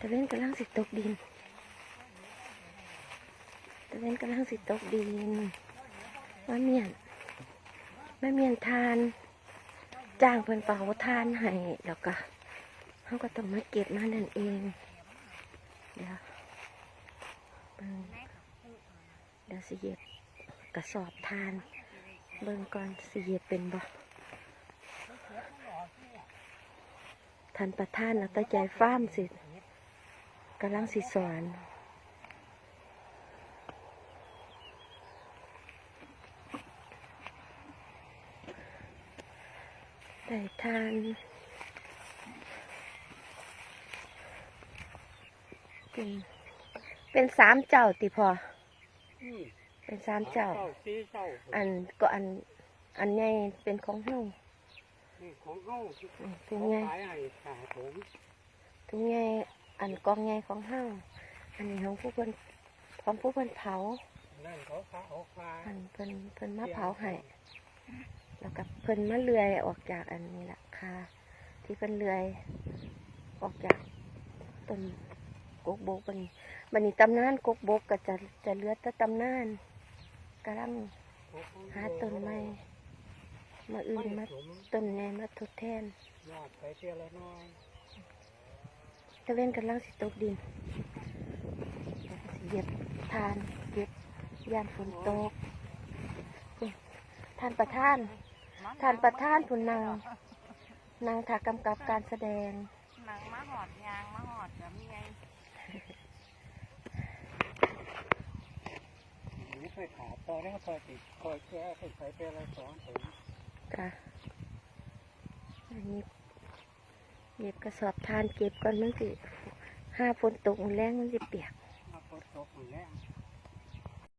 ตะเล่นกำลังสิตกดินตะเล่นกำลังสิตกดินมาเมียนมาเมียนทานจ้างเพิ่นเป่าทานให้แล้วก็เขาก็ต้องมาเก็บมานั่นเองเดี๋ยวเบิ่งเดี๋ยวสิเย็บกระสอบทาน เบิ่งก่อนสิเย็บเป็นบ่ทันประท่านแล้วตาใจฟ้ามสิ กำลังสิสอนได้ทานเป็นเป็นสามเจ้าติพออืมเป็นสามเจ้า สี่เจ้าอันก็อัน อันใหญ่เป็นของเฮานี่ของเฮาอืมถุเขางใหญ่ขายให้ขาถุงถุงใหญ่ อันกองใหญ่ของเฮาอันนี้ของผู้เพิ่นของผู้เพิ่นเผานั่นเขาขายเอาขายอันเพิ่นเพิ่นมาเผาให้แล้วก็เพิ่นมาเลื่อยออกจากอันนี้ล่ะค่ะที่เพิ่นเลื่อยออกจากต้นกกบกบัดนี้บัดนี้ตำนานกกบกก็จะจะเหลือแต่ตำนานกำลังหาต้นไม้มาอื่นมาสมต้นแหนมาทดแทนยอดไปเทียละน้อย ตะเล่นกำลังสิตกดินเหยียบทานเก็บยานฝนตกอุ๊ยท่านประธานท่านประธานผู้นางนางถากำกับการแสดงหนังมาหอดยางมาหอดกับมีไงหนูเคยขาดตอนนี้คอยติดคอยแก้คอยใส่เทียละสองถุงค่ะอันนี้ เก็บกระสอบทานเก็บก่อนมันสิห้าฝนตกแรงมันสิเปียก